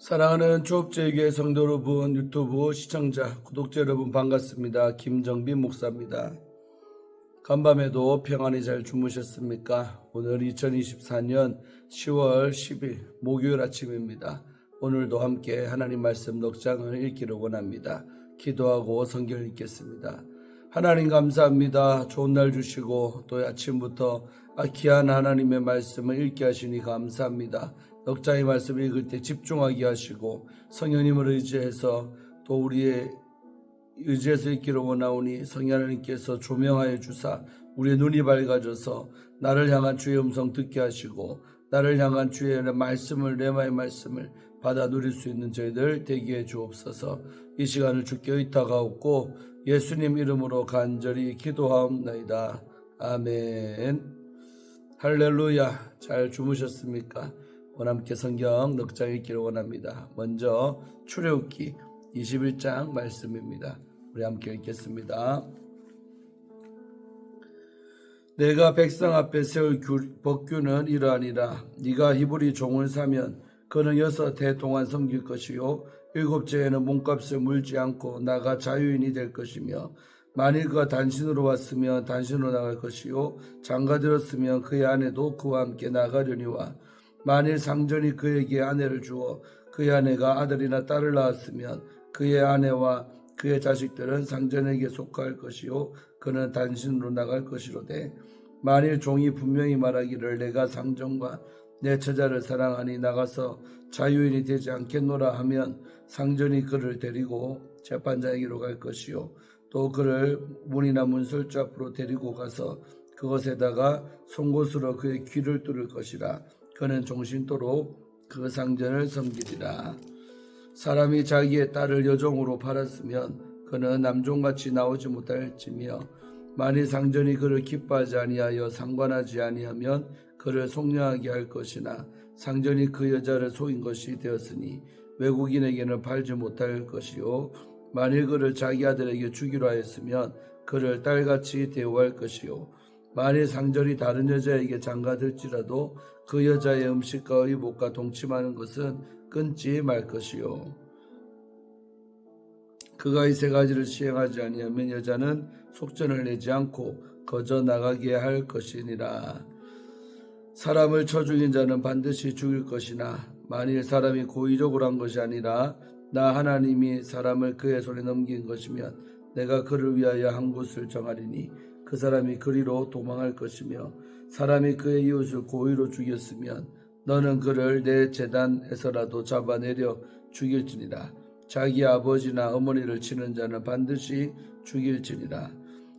사랑하는 초업제교회 성도 여러분, 유튜브 시청자, 구독자 여러분 반갑습니다. 김정빈 목사입니다. 간밤에도 평안히 잘 주무셨습니까? 오늘 2024년 10월 10일 목요일 아침입니다. 오늘도 함께 하나님 말씀 넉장을 읽기를 원합니다. 기도하고 성경을 읽겠습니다. 하나님 감사합니다. 좋은 날 주시고 또 아침부터 귀한 하나님의 말씀을 읽게 하시니 감사합니다. 넉장의 말씀을 읽을 때 집중하게 하시고 성령님을 의지해서 또 우리의 의지해서 읽기를 원하오니 성령 하나님께서 조명하여 주사 우리의 눈이 밝아져서 나를 향한 주의 음성 듣게 하시고 나를 향한 주의 말씀을 레마의 말씀을 받아 누릴 수 있는 저희들 되게 해 주옵소서. 이 시간을 주께 의탁하옵고 예수님 이름으로 간절히 기도하옵나이다. 아멘. 할렐루야. 잘 주무셨습니까? 원함께 성경 넉장 읽기를 원합니다. 먼저 출애굽기 21장 말씀입니다. 우리 함께 읽겠습니다. 내가 백성 앞에 세울 규- 법규는 이러하니라. 네가 히브리 종을 사면 그는 여섯 해 동안 섬길 것이요 일곱째에는 몸값을 물지 않고 나가 자유인이 될 것이며 만일 그가 단신으로 왔으면 단신으로 나갈 것이요 장가들었으면 그의 아내도 그와 함께 나가려니와 만일 상전이 그에게 아내를 주어 그의 아내가 아들이나 딸을 낳았으면 그의 아내와 그의 자식들은 상전에게 속할 것이요 그는 단신으로 나갈 것이로되 만일 종이 분명히 말하기를 내가 상전과 내 처자를 사랑하니 나가서 자유인이 되지 않겠노라 하면 상전이 그를 데리고 재판장에게로 갈 것이요 또 그를 문이나 문설주 앞으로 데리고 가서 그것에다가 송곳으로 그의 귀를 뚫을 것이라 그는 종신토록 그 상전을 섬기리라 사람이 자기의 딸을 여종으로 팔았으면 그는 남종같이 나오지 못할지며 만일 상전이 그를 기뻐하지 아니하여 상관하지 아니하면 그를 속량하게 할 것이나 상전이 그 여자를 속인 것이 되었으니 외국인에게는 팔지 못할 것이요. 만일 그를 자기 아들에게 주기로 하였으면 그를 딸같이 대우할 것이요 만일 상전이 다른 여자에게 장가들지라도 그 여자의 음식과 의복과 동침하는 것은 끊지 말 것이요 그가 이 세 가지를 시행하지 아니하면 여자는 속전을 내지 않고 거저 나가게 할 것이니라. 사람을 쳐 죽인 자는 반드시 죽일 것이나 만일 사람이 고의적으로 한 것이 아니라 나 하나님이 사람을 그의 손에 넘긴 것이면 내가 그를 위하여 한 곳을 정하리니 그 사람이 그리로 도망할 것이며 사람이 그의 이웃을 고의로 죽였으면 너는 그를 내 재단에서라도 잡아내려 죽일지니라. 자기 아버지나 어머니를 치는 자는 반드시 죽일지니라.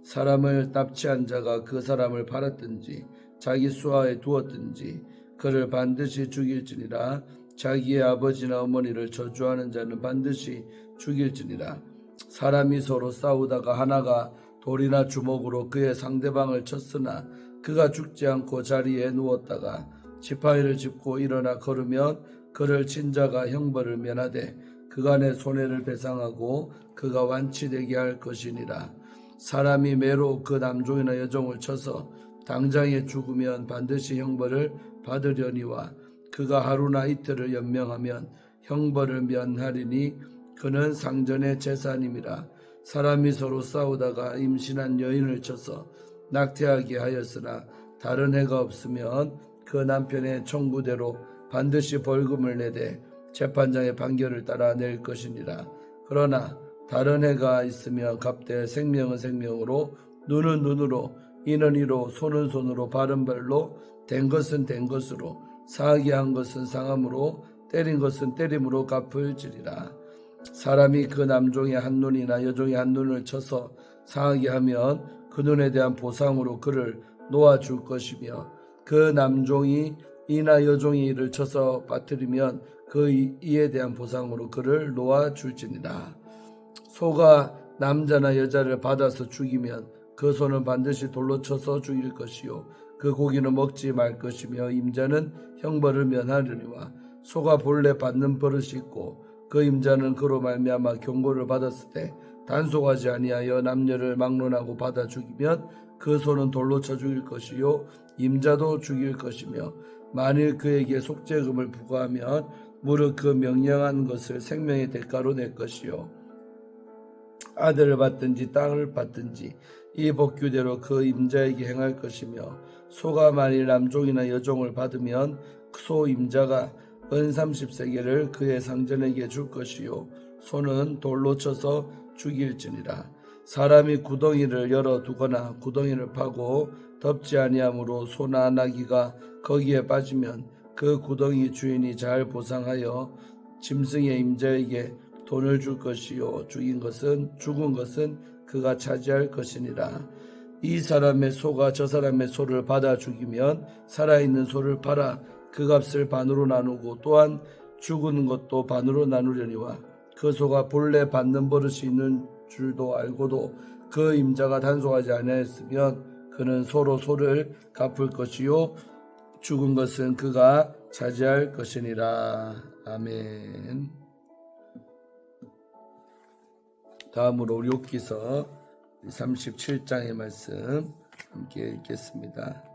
사람을 납치한 자가 그 사람을 팔았든지 자기 수하에 두었든지 그를 반드시 죽일지니라. 자기의 아버지나 어머니를 저주하는 자는 반드시 죽일지니라. 사람이 서로 싸우다가 하나가 돌이나 주먹으로 그의 상대방을 쳤으나 그가 죽지 않고 자리에 누웠다가 지팡이를 짚고 일어나 걸으면 그를 친 자가 형벌을 면하되 그간의 손해를 배상하고 그가 완치되게 할 것이니라. 사람이 매로 그 남종이나 여종을 쳐서 당장에 죽으면 반드시 형벌을 받으려니와 그가 하루나 이틀을 연명하면 형벌을 면하리니 그는 상전의 재산임이라 사람이 서로 싸우다가 임신한 여인을 쳐서 낙태하게 하였으나 다른 해가 없으면 그 남편의 청구대로 반드시 벌금을 내되 재판장의 판결을 따라 낼 것이니라. 그러나 다른 해가 있으면 갑대 생명은 생명으로 눈은 눈으로 이는 이로 손은 손으로 발은 발로 된 것은 된 것으로 사하게 한 것은 상함으로 때린 것은 때림으로 갚을지리라 사람이 그 남종의 한 눈이나 여종의 한 눈을 쳐서 상하게 하면 그 눈에 대한 보상으로 그를 놓아줄 것이며 그 남종이 이나 여종이 이를 쳐서 빠뜨리면 그 이- 이에 대한 보상으로 그를 놓아줄지니라. 소가 남자나 여자를 받아서 죽이면 그 소는 반드시 돌로 쳐서 죽일 것이요. 그 고기는 먹지 말 것이며 임자는 형벌을 면하려니와 소가 본래 받는 버릇이 있고 그 임자는 그로 말미암아 경고를 받았을 때 단속하지 아니하여 남녀를 막론하고 받아 죽이면 그 소는 돌로 쳐 죽일 것이요 임자도 죽일 것이며 만일 그에게 속죄금을 부과하면 무릇 그 명령한 것을 생명의 대가로 낼 것이요. 아들을 받든지 땅을 받든지 이 법규대로 그 임자에게 행할 것이며 소가 만일 남종이나 여종을 받으면 소 임자가 은 30세계를 그의 상전에게 줄 것이요. 소는 돌로 쳐서 죽일지니라. 사람이 구덩이를 열어 두거나 구덩이를 파고 덮지 아니하므로 소나 나귀가 거기에 빠지면 그 구덩이 주인이 잘 보상하여 짐승의 임자에게 돈을 줄 것이요. 죽인 것은 죽은 것은 그가 차지할 것이니라. 이 사람의 소가 저 사람의 소를 받아 죽이면 살아있는 소를 팔아 그 값을 반으로 나누고 또한 죽은 것도 반으로 나누려니와 그 소가 본래 받는 버릇이 있는 줄도 알고도 그 임자가 단속하지 아니하였으면 그는 소로 소를 갚을 것이요 죽은 것은 그가 차지할 것이니라 아멘. 다음으로 욥기서 37장의 말씀 함께 읽겠습니다.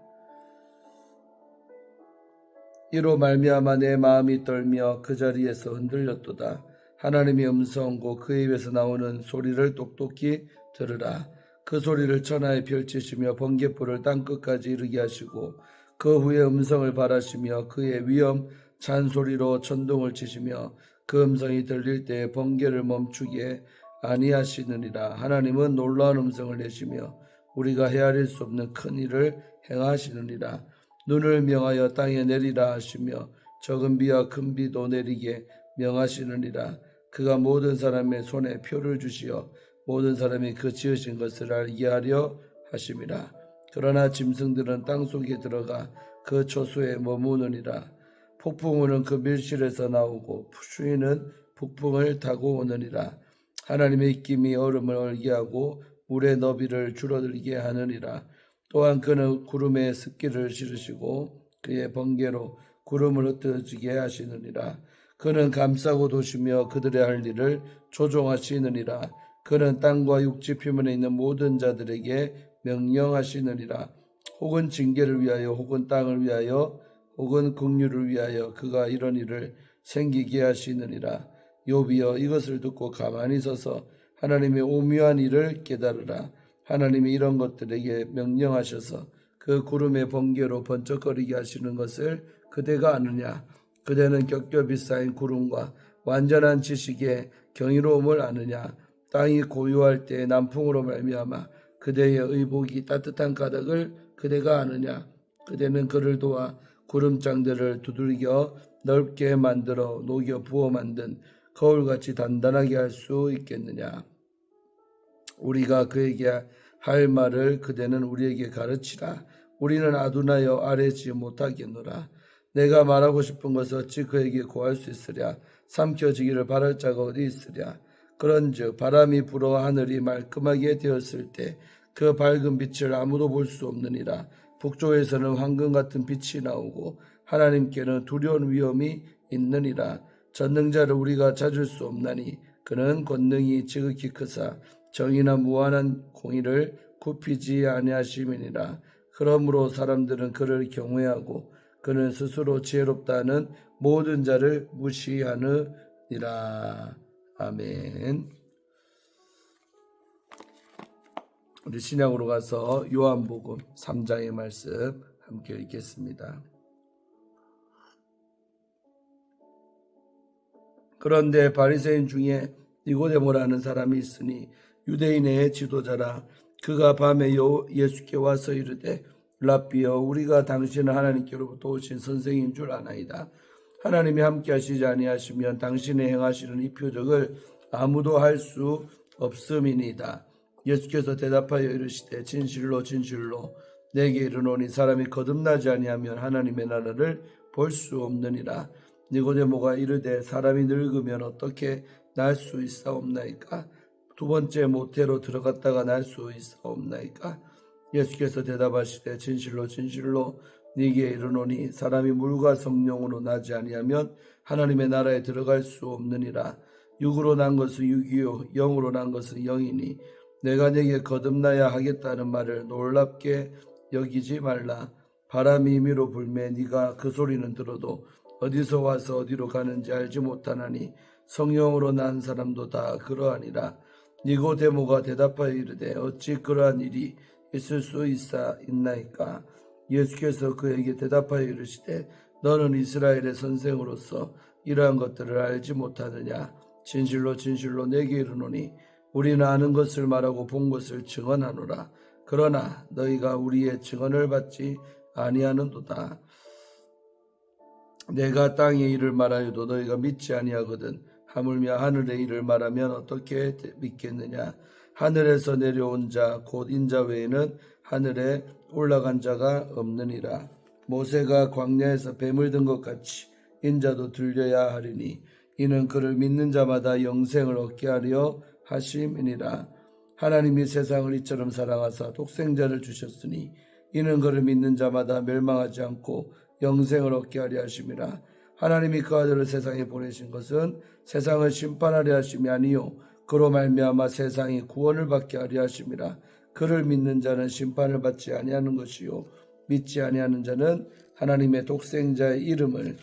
이로 말미암아 내 마음이 떨며 그 자리에서 흔들렸도다. 하나님의 음성고 그 입에서 나오는 소리를 똑똑히 들으라. 그 소리를 천하에 펼치시며 번개불을 땅 끝까지 이르게 하시고 그 후에 음성을 바라시며 그의 위엄 잔소리로 천둥을 치시며 그 음성이 들릴 때에 번개를 멈추게 아니하시느니라. 하나님은 놀라운 음성을 내시며 우리가 헤아릴 수 없는 큰 일을 행하시느니라. 눈을 명하여 땅에 내리라 하시며 적은 비와 큰 비도 내리게 명하시느니라. 그가 모든 사람의 손에 표를 주시어 모든 사람이 그 지으신 것을 알게 하려 하심이라. 그러나 짐승들은 땅 속에 들어가 그 초수에 머무느니라. 폭풍우는 그 밀실에서 나오고 추위는 북풍을 타고 오느니라. 하나님의 입김이 얼음을 얼게 하고 물의 너비를 줄어들게 하느니라. 또한 그는 구름에 습기를 실으시고 그의 번개로 구름을 흩어지게 하시느니라. 그는 감싸고 도시며 그들의 할 일을 조종하시느니라. 그는 땅과 육지 표면에 있는 모든 자들에게 명령하시느니라. 혹은 징계를 위하여 혹은 땅을 위하여 혹은 긍휼을 위하여 그가 이런 일을 생기게 하시느니라. 요비여 이것을 듣고 가만히 서서 하나님의 오묘한 일을 깨달으라. 하나님이 이런 것들에게 명령하셔서 그 구름의 번개로 번쩍거리게 하시는 것을 그대가 아느냐? 그대는 겹겹이 쌓인 구름과 완전한 지식의 경이로움을 아느냐? 땅이 고요할 때 남풍으로 말미암아 그대의 의복이 따뜻한 가닥을 그대가 아느냐? 그대는 그를 도와 구름장들을 두들겨 넓게 만들어 녹여 부어 만든 거울같이 단단하게 할 수 있겠느냐? 우리가 그에게 할 말을 그대는 우리에게 가르치라. 우리는 아둔하여 아뢰지 못하겠노라. 내가 말하고 싶은 것을 어찌 그에게 고할 수 있으랴. 삼켜지기를 바랄 자가 어디 있으랴. 그런즉 바람이 불어 하늘이 말끔하게 되었을 때 그 밝은 빛을 아무도 볼 수 없느니라. 북쪽에서는 황금 같은 빛이 나오고 하나님께는 두려운 위험이 있느니라. 전능자를 우리가 찾을 수 없나니 그는 권능이 지극히 크사 정의나 무한한 공의를 굽히지 아니하심이니라. 그러므로 사람들은 그를 경외하고 그는 스스로 지혜롭다는 모든 자를 무시하느니라. 아멘. 우리 신약으로 가서 요한복음 3장의 말씀 함께 읽겠습니다. 그런데 바리새인 중에 니고데모라는 사람이 있으니 유대인의 지도자라 그가 밤에 예수께 와서 이르되 랍비여 우리가 당신은 하나님께로부터 오신 선생인 줄 아나이다. 하나님이 함께 하시지 아니하시면 당신의 행하시는 이 표적을 아무도 할 수 없음이니이다. 예수께서 대답하여 이르시되 진실로 진실로 내게 이르노니 사람이 거듭나지 아니하면 하나님의 나라를 볼 수 없느니라. 니고데모가 이르되 사람이 늙으면 어떻게 날 수 있사옵나이까? 두 번째 모태로 들어갔다가 날 수 있사옵나이까? 예수께서 대답하시되 진실로 진실로 네게 이르노니 사람이 물과 성령으로 나지 아니하면 하나님의 나라에 들어갈 수 없느니라. 육으로 난 것은 육이요 영으로 난 것은 영이니 내가 네게 거듭나야 하겠다는 말을 놀랍게 여기지 말라. 바람이 임의로 불매 네가 그 소리는 들어도 어디서 와서 어디로 가는지 알지 못하나니 성령으로 난 사람도 다 그러하니라 니고데모가 대답하여 이르되 어찌 그러한 일이 있을 수 있사 있나이까? 예수께서 그에게 대답하여 이르시되 너는 이스라엘의 선생으로서 이러한 것들을 알지 못하느냐? 진실로 진실로 내게 이르노니 우리는 아는 것을 말하고 본 것을 증언하노라. 그러나 너희가 우리의 증언을 받지 아니하는도다. 내가 땅의 일을 말하여도 너희가 믿지 아니하거든 하물며 하늘의 일을 말하면 어떻게 믿겠느냐? 하늘에서 내려온 자 곧 인자 외에는 하늘에 올라간 자가 없느니라. 모세가 광야에서 뱀을 든 것 같이 인자도 들려야 하리니 이는 그를 믿는 자마다 영생을 얻게 하려 하심이니라. 하나님이 세상을 이처럼 사랑하사 독생자를 주셨으니 이는 그를 믿는 자마다 멸망하지 않고 영생을 얻게 하려 하심이라 하나님이 그 아들을 세상에 보내신 것은 세상을 심판하려 하심이 아니요 그로 말미암아 세상이 구원을 받게 하려 하심이라. 그를 믿는 자는 심판을 받지 아니하는 것이요 믿지 아니하는 자는 하나님의 독생자의 이름을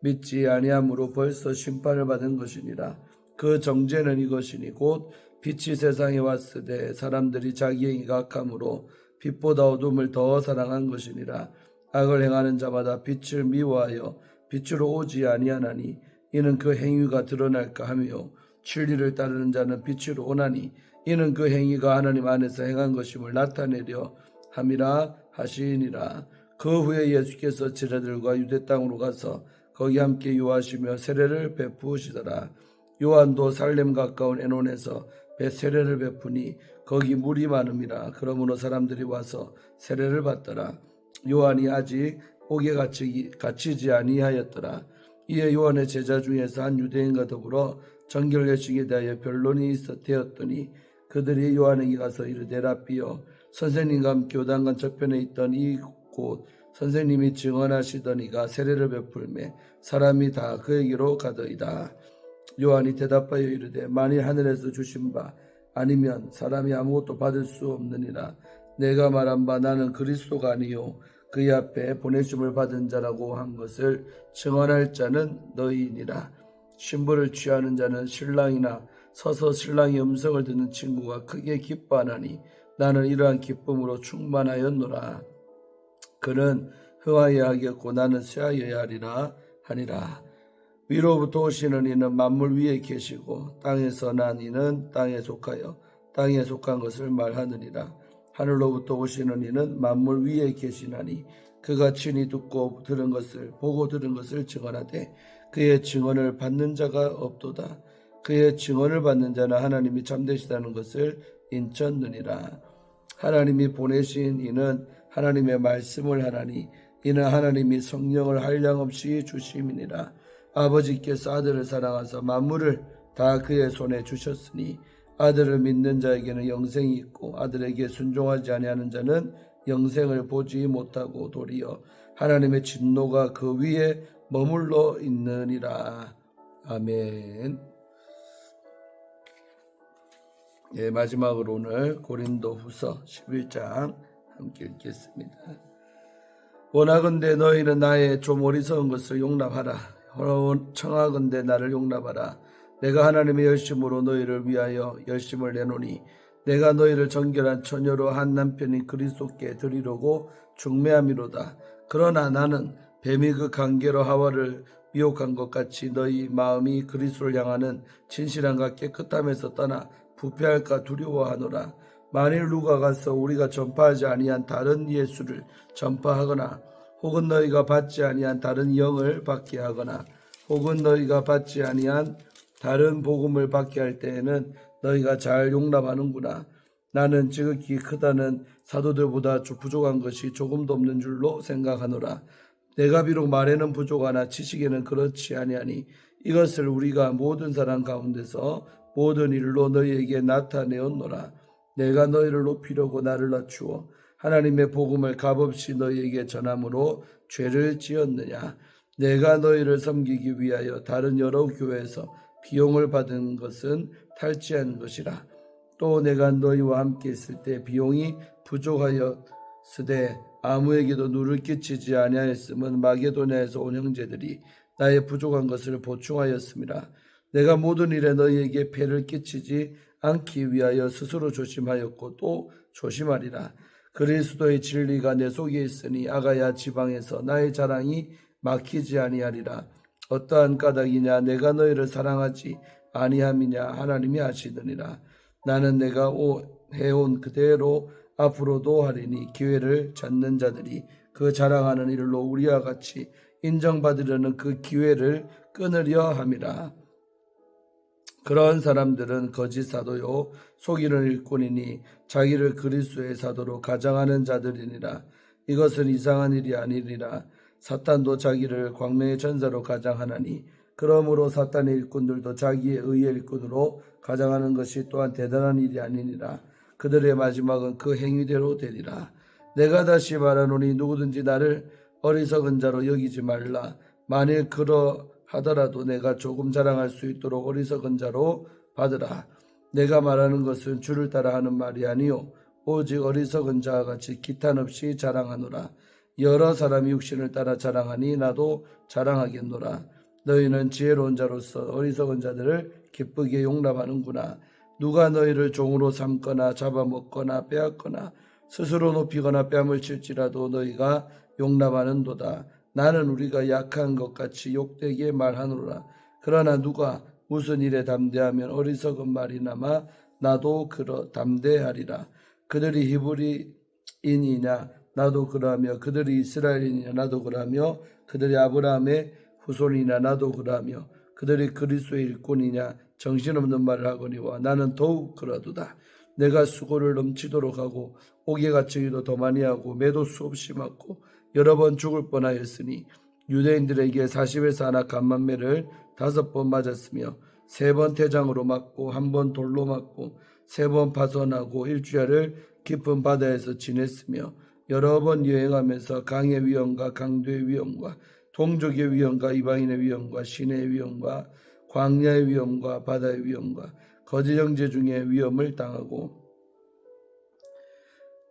믿지 아니함으로 벌써 심판을 받은 것이니라. 그 정죄는 이것이니 곧 빛이 세상에 왔으되 사람들이 자기 행위가 악함으로 빛보다 어둠을 더 사랑한 것이니라. 악을 행하는 자마다 빛을 미워하여 빛으로 오지 아니하나니 이는 그 행위가 드러날까 하며 진리를 따르는 자는 빛으로 오나니 이는 그 행위가 하나님 안에서 행한 것임을 나타내려 함이라 하시니라. 그 후에 예수께서 제자들과 유대 땅으로 가서 거기 함께 유하시며 세례를 베푸시더라. 요한도 살렘 가까운 에논에서 배 세례를 베푸니 거기 물이 많음이라. 그러므로 사람들이 와서 세례를 받더라. 요한이 아직 옥에 갇히기, 갇히지 아니하였더라. 이에 요한의 제자 중에서 한 유대인과 더불어 정결례식에 대하여 변론이 있어 되었더니 그들이 요한에게 가서 이르되 라비여 선생님과 함께 요단강 저편에 있던 이곳 선생님이 증언하시더니가 세례를 베풀매 사람이 다 그에게로 가더이다. 요한이 대답하여 이르되 만일 하늘에서 주신 바 아니면 사람이 아무것도 받을 수 없느니라. 내가 말한 바 나는 그리스도가 아니요 그의 앞에 보내심을 받은 자라고 한 것을 증언할 자는 너희니라. 신부를 취하는 자는 신랑이나 서서 신랑의 음성을 듣는 친구가 크게 기뻐하나니 나는 이러한 기쁨으로 충만하였노라. 그는 흥하여야 하겠고 나는 쇠하여야 하리라 하니라. 위로부터 오시는 이는 만물 위에 계시고 땅에서 난 이는 땅에 속하여 땅에 속한 것을 말하느니라 하늘로부터 오시는 이는 만물 위에 계시나니 그가 친히 듣고 들은 것을 보고 들은 것을 증언하되 그의 증언을 받는 자가 없도다. 그의 증언을 받는 자는 하나님이 참되시다는 것을 인쳤느니라. 하나님이 보내신 이는 하나님의 말씀을 하나니 이는 하나님이 성령을 한량없이 주심이니라. 아버지께서 아들을 사랑하사 만물을 다 그의 손에 주셨으니 아들을 믿는 자에게는 영생이 있고 아들에게 순종하지 아니하는 자는 영생을 보지 못하고 도리어 하나님의 진노가 그 위에 머물러 있느니라 아멘. 예, 마지막으로 오늘 고린도 후서 11장 함께 읽겠습니다. 원하건대 너희는 나의 좀 어리석은 것을 용납하라. 청하건대 나를 용납하라. 내가 하나님의 열심으로 너희를 위하여 열심을 내노니 내가 너희를 정결한 처녀로 한 남편인 그리스도께 드리려고 중매함이로다. 그러나 나는 뱀이 그 관계로 하와를 미혹한 것 같이 너희 마음이 그리스도를 향하는 진실함과 깨끗함에서 떠나 부패할까 두려워하노라. 만일 누가 가서 우리가 전파하지 아니한 다른 예수를 전파하거나 혹은 너희가 받지 아니한 다른 영을 받게 하거나 혹은 너희가 받지 아니한 다른 복음을 받게 할 때에는 너희가 잘 용납하는구나. 나는 지극히 크다는 사도들보다 부족한 것이 조금도 없는 줄로 생각하노라. 내가 비록 말에는 부족하나 지식에는 그렇지 아니하니 이것을 우리가 모든 사람 가운데서 모든 일로 너희에게 나타내었노라. 내가 너희를 높이려고 나를 낮추어 하나님의 복음을 값없이 너희에게 전함으로 죄를 지었느냐. 내가 너희를 섬기기 위하여 다른 여러 교회에서 비용을 받은 것은 탈취한 것이라. 또 내가 너희와 함께 있을 때 비용이 부족하였으되 아무에게도 누를 끼치지 아니하였음은 마게도냐에서 온 형제들이 나의 부족한 것을 보충하였습니다. 내가 모든 일에 너희에게 폐를 끼치지 않기 위하여 스스로 조심하였고 또 조심하리라. 그리스도의 진리가 내 속에 있으니 아가야 지방에서 나의 자랑이 막히지 아니하리라. 어떠한 까닭이냐 내가 너희를 사랑하지 아니함이냐 하나님이 아시느니라. 나는 내가 오, 해온 그대로 앞으로도 하리니 기회를 찾는 자들이 그 자랑하는 일로 우리와 같이 인정받으려는 그 기회를 끊으려 함이라. 그런 사람들은 거짓 사도요 속이는 일꾼이니 자기를 그리스도의 사도로 가장하는 자들이니라 이것은 이상한 일이 아니니라 사탄도 자기를 광명의 전사로 가장하나니 그러므로 사탄의 일꾼들도 자기의 의의 일꾼으로 가장하는 것이 또한 대단한 일이 아니니라 그들의 마지막은 그 행위대로 되리라 내가 다시 말하노니 누구든지 나를 어리석은 자로 여기지 말라 만일 그러 하더라도 내가 조금 자랑할 수 있도록 어리석은 자로 받으라. 내가 말하는 것은 주를 따라 하는 말이 아니요 오직 어리석은 자와 같이 기탄 없이 자랑하노라. 여러 사람이 육신을 따라 자랑하니 나도 자랑하겠노라. 너희는 지혜로운 자로서 어리석은 자들을 기쁘게 용납하는구나. 누가 너희를 종으로 삼거나 잡아먹거나 빼앗거나 스스로 높이거나 뺨을 칠지라도 너희가 용납하는도다. 나는 우리가 약한 것 같이 욕되게 말하노라. 그러나 누가 무슨 일에 담대하면 어리석은 말이나마 나도 그러 담대하리라. 그들이 히브리인이냐 나도 그러하며 그들이 이스라엘이냐 나도 그러하며 그들이 아브라함의 후손이냐 나도 그러하며 그들이 그리스도의 일꾼이냐 정신없는 말을 하거니와 나는 더욱 그러도다. 내가 수고를 넘치도록 하고 옥에 갇히기도 더 많이 하고 매도 수없이 맞고 여러 번 죽을 뻔하였으니 유대인들에게 40에서 하나 간만매를 다섯 번 맞았으며 세 번 태장으로 맞고 한 번 돌로 맞고 세 번 파손하고 일주일을 깊은 바다에서 지냈으며 여러 번 여행하면서 강의 위험과 강도의 위험과 동족의 위험과 이방인의 위험과 신의 위험과 광야의 위험과 바다의 위험과 거짓 형제 중에 위험을 당하고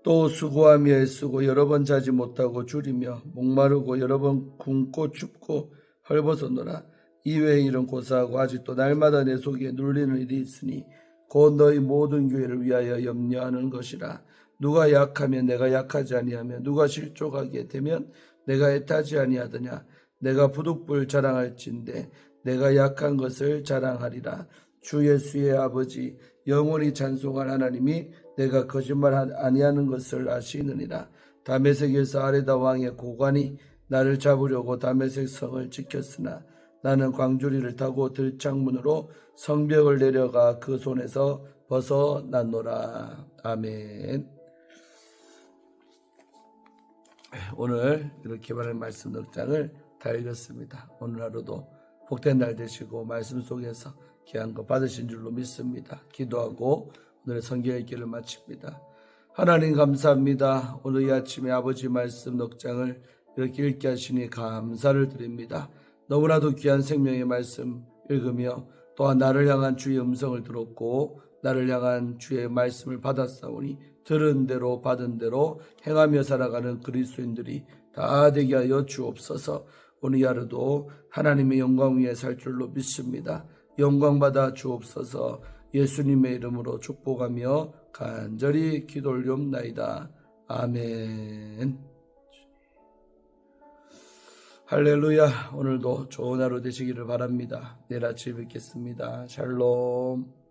또 수고하며 애쓰고 여러 번 자지 못하고 줄이며 목마르고 여러 번 굶고 춥고 헐벗어노라. 이외에 이런 고사하고 아직도 날마다 내 속에 눌리는 일이 있으니 곧 너희 모든 교회를 위하여 염려하는 것이라 누가 약하면 내가 약하지 아니하며 누가 실족하게 되면 내가 애타지 아니하더냐 내가 부득불 자랑할진대 내가 약한 것을 자랑하리라 주 예수의 아버지 영원히 찬송할 하나님이 내가 거짓말 아니하는 것을 아시느니라. 다메섹에서 아레다 왕의 고관이 나를 잡으려고 다메섹 성을 지켰으나 나는 광주리를 타고 들창문으로 성벽을 내려가 그 손에서 벗어났노라. 아멘. 오늘 이렇게 말하는 말씀 넉장을 다 읽었습니다. 오늘 하루도 복된 날 되시고 말씀 속에서 귀한 거 받으신 줄로 믿습니다. 기도하고 오늘의 성경 읽기를 마칩니다. 하나님 감사합니다. 오늘 이 아침에 아버지 말씀 넉장을 이렇게 읽게 하시니 감사를 드립니다. 너무나도 귀한 생명의 말씀 읽으며 또한 나를 향한 주의 음성을 들었고 나를 향한 주의 말씀을 받았사오니 들은 대로 받은 대로 행하며 살아가는 그리스도인들이 다 되게 하여 주옵소서 오늘 하루도 하나님의 영광 위에 살 줄로 믿습니다. 영광 받아 주옵소서 예수님의 이름으로 축복하며 간절히 기도 올리옵나이다. 아멘. 할렐루야. 오늘도 좋은 하루 되시기를 바랍니다. 내일 아침 뵙겠습니다. 샬롬.